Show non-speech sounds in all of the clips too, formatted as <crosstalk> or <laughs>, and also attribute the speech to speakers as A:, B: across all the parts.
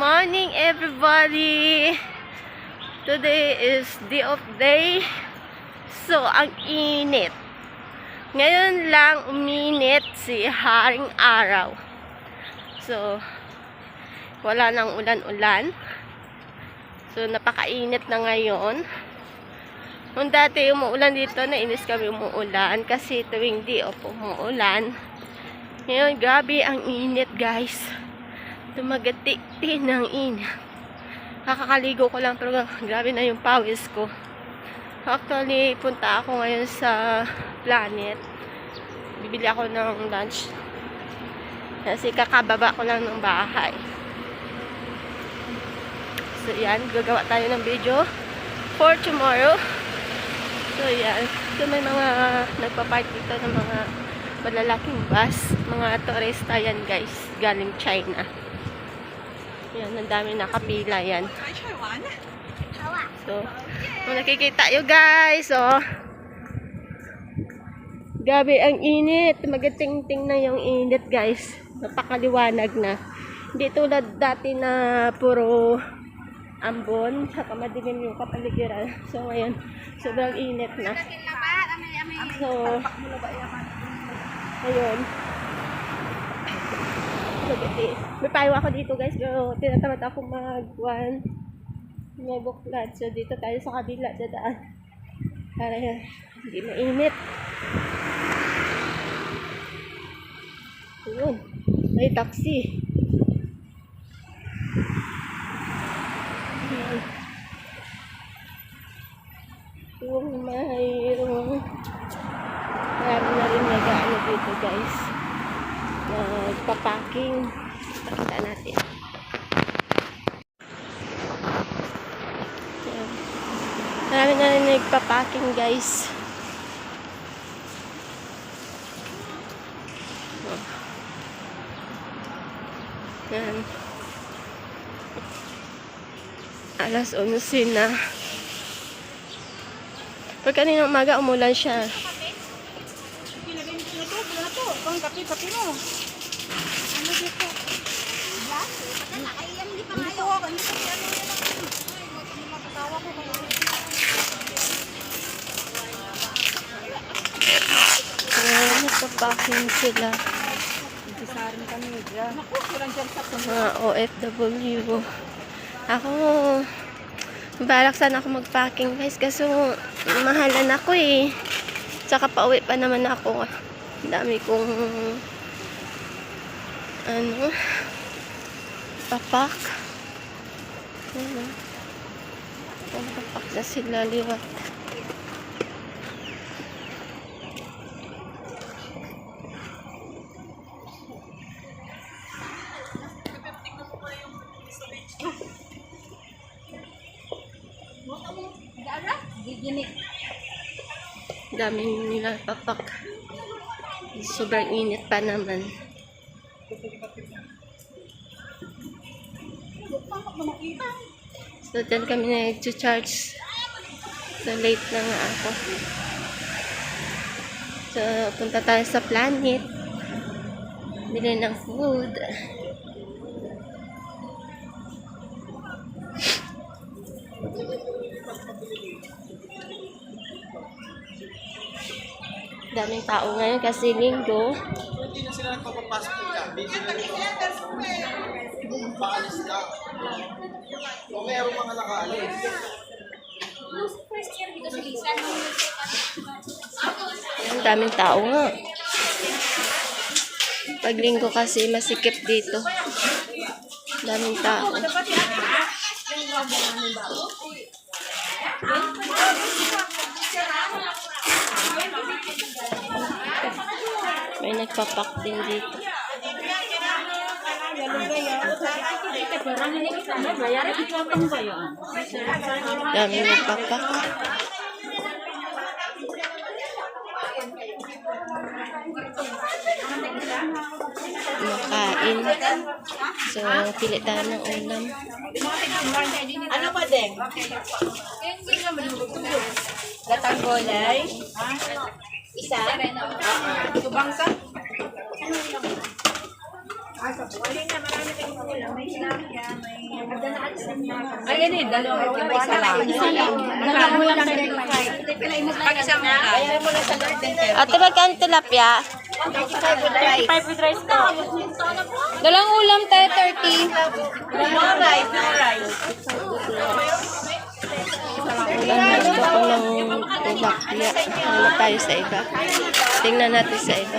A: Morning everybody. Today is day of day. So, ang init. Ngayon lang uminit si Haring Araw. So, wala nang ulan-ulan. So, napakainit na ngayon. Nung dati umuulan dito, nainis kami umuulan kasi tuwing di of umuulan. Ngayon, grabe ang init guys. Tumagati ng init. Kakakaligo ko lang pero grabe na yung pawis ko. Actually, punta ako ngayon sa Planet. Bibili ako ng lunch. Kasi kakababa ko lang ng bahay. So, yan. Gagawa tayo ng video for tomorrow. So, yan. So, may mga nagpa-park dito ng mga malalaking bus. Mga turista yan, guys. Galing China. Yan, ang dami nakapila yan. So, kung nakikita nyo guys, oh. Gabi ang init. Magating-ting na yung init guys. Napakaliwanag na. Hindi tulad dati na puro ambon, saka madilim yung kapaligiran. <laughs> So, ngayon, sobrang init na. So, ayun. Magati. May payo ako dito guys, pero tinatamad ako mag-one. Buklat. So, dito tayo sa kabila, dadaan. Para hindi mainit. Ayun. May taxi. Ayan. Yung mayroong marami na rin nag-ano dito guys. Nagpa-packing. Pakita natin. Marami na rin nagpa-packing guys. Yan. Alas 11 na. Pag kanina umaga umulan siya.
B: Pinagay mo na to, wala na kape, kape mo. Ano dito? Glass? Hindi ko ako, hindi ko ano yan ang Ay, magkatawa ko kayo.
A: Ayan, nagpa-packing sila.
B: Nagsisarin kami, dyan.
A: Mga OFW. Ako, balak sana ako mag-packing guys. Kaso, mahalan ako eh. Tsaka pauwi pa naman ako. Dami kong ano papak. Ano? Papak na sila liwat. Daming nila papak. Sobrang init pa naman. So, dyan kami nag-charge. So, late na nga ako. So, punta tayo sa planet. Bili ng food. Daming tao ngayon kasi linggo.
C: Hindi na sila nagpapapasok gabi. Paalis na. O meron mga nakaalis.
A: Ang daming tao nga. Pag linggo kasi masikip dito. Daming tao. May nagpapak din dito. Daming nagpapak. Makain. So, pili tayo ng ulam.
B: Ano pa din? Gatang gulay. Isa. Subangsa. Ay, yan eh. Dalawa. Isa lang. Isa lang. Dalawa lang sa Pag isang na.
A: Ate, magkano tilapia?
B: 35 with rice to.
A: Dalawang ulam tayo, 30.
B: No rice, no rice.
A: Gusto ko ng tilapia. Ano tayo sa iba? Tingnan natin sa iba.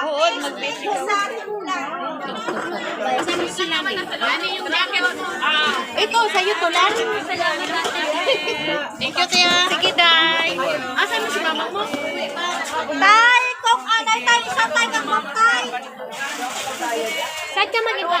B: Oo, mag-basic. Ito, sa'yo to lang. Thank you, Tia. Sige, Day. Asan mo si mama mo? Tay, kung anay tayo, isa tayo ng mamtay.
A: Saan ka mag-iba?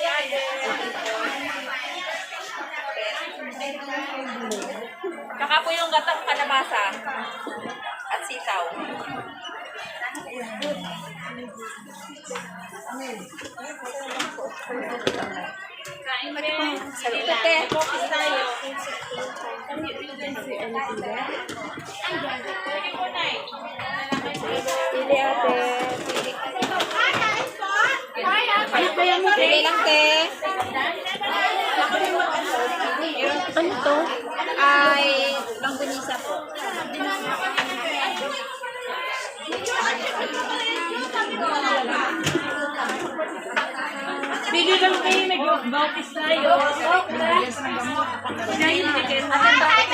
B: po yung gatang kalabasa at sitaw. Kain mo Dito, te. Focus tayo. Pili ate. Pili lang, te.
A: Ano to?
B: Ay, langgunisa po.
D: Bili lang kayo, nag-bautis tayo. Ngayon, ticket. Ano dito,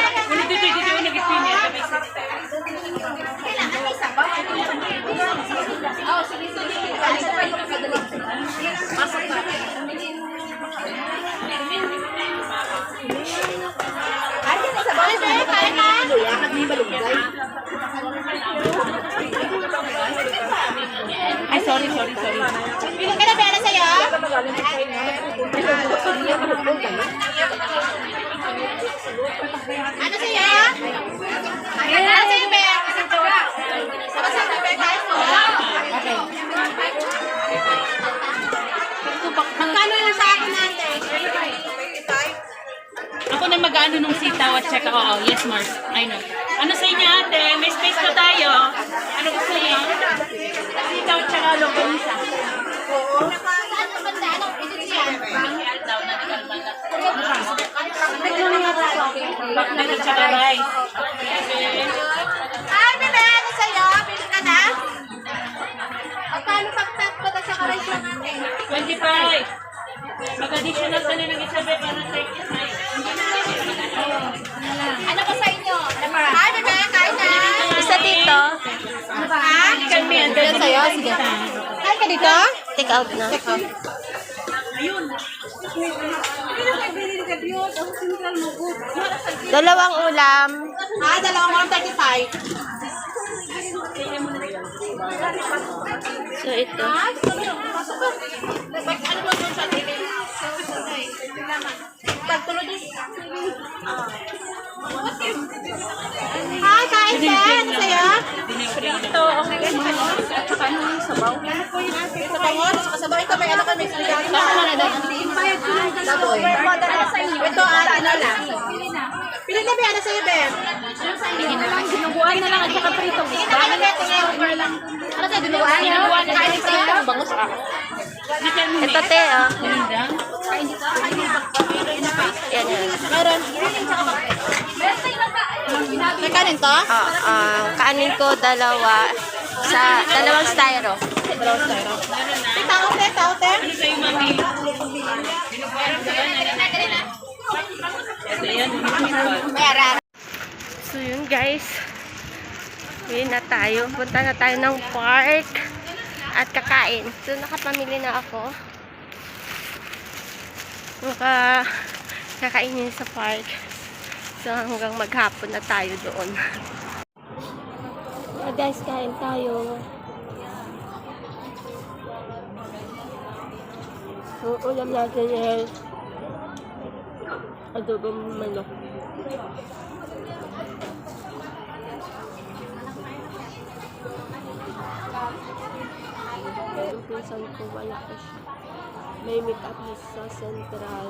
B: Ano sa'yo? Ano sa'yo, Be? Ano sa'yo, Be? Mo. Magkano yung sa akin natin?
D: Ako na mag-ano nung sitaw at saka, oo, yes, Mars. I know. Ano sa inyo, ate? May space pa tayo. Ano gusto niyo? Sitaw at saka longganisa.
B: Saan ang banda? Anong edisyon?
D: Bakit at saka rice.
B: Ay, Bebe, ano sa'yo? Pili ka na? Magkano pagtat pa sa karay lang natin?
D: 25. Mag-additional ka na ng isa, be, para sa inyo.
B: Ano pa sa inyo? Ay, Bebe, kain na.
A: Isa dito.
B: Ha?
D: Kami, ang
A: Yan sa'yo? Sige.
B: Kain ka dito?
A: Take out na. Dalawang ulam.
B: Ah, dalawang 135.
A: So, ito.
B: Ano. Hi, ka. Ano sa'yo?
D: Ito, okay. At saka ano yung sabaw?
B: Ito bangon, sa kasabaw. Ito may ano kami. Tama na doon. Ito, na lang. Pili na ba ano sa'yo, Bem?
D: Dinuguan na lang at saka prito.
B: Ano ba ito ngayon? Ano sa'yo, dinuguan?
D: Dinuguan na
B: Kain sa'yo?
D: Bangus ako.
A: Ito, te, oh. Yan, yan.
B: Meron. Teka rin to?
A: Ah, ah, kanin ko dalawa sa dalawang styro.
B: Dalawang styro. Tao te, tao te.
D: Ano sa'yo, mami? Yan.
A: So yun guys, uwi na tayo. Punta na tayo ng park at kakain. So nakapamili na ako. Maka kakainin sa park. So hanggang maghapon na tayo doon. So guys, kain tayo. So ulam natin is adobong manok. Yung pinsan ko, wala pa siya. May meet up sa Central.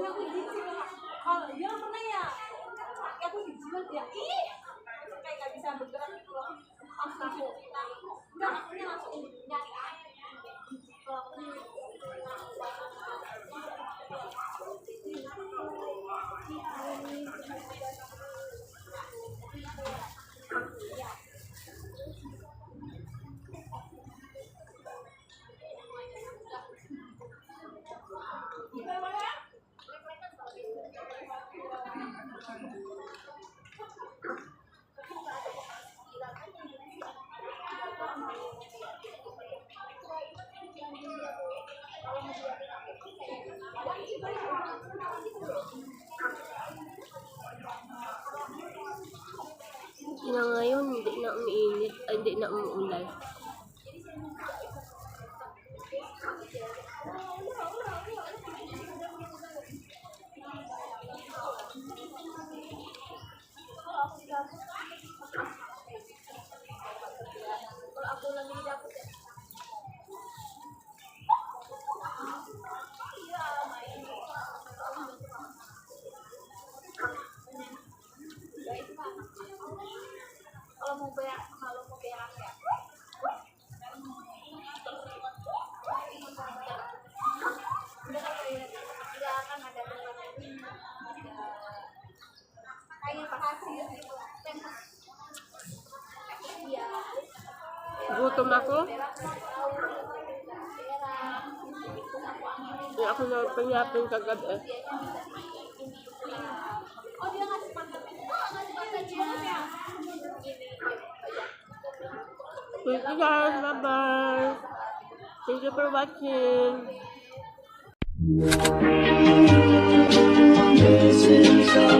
A: Iya, aku kalau dia pernah ya aku dijilat ya? Ih kayak nggak bisa bergerak na umiinit, ay, hindi na umuulan. natin. Ako na pangyapin kagad eh. Thank you guys. Bye-bye. Thank you for watching. This is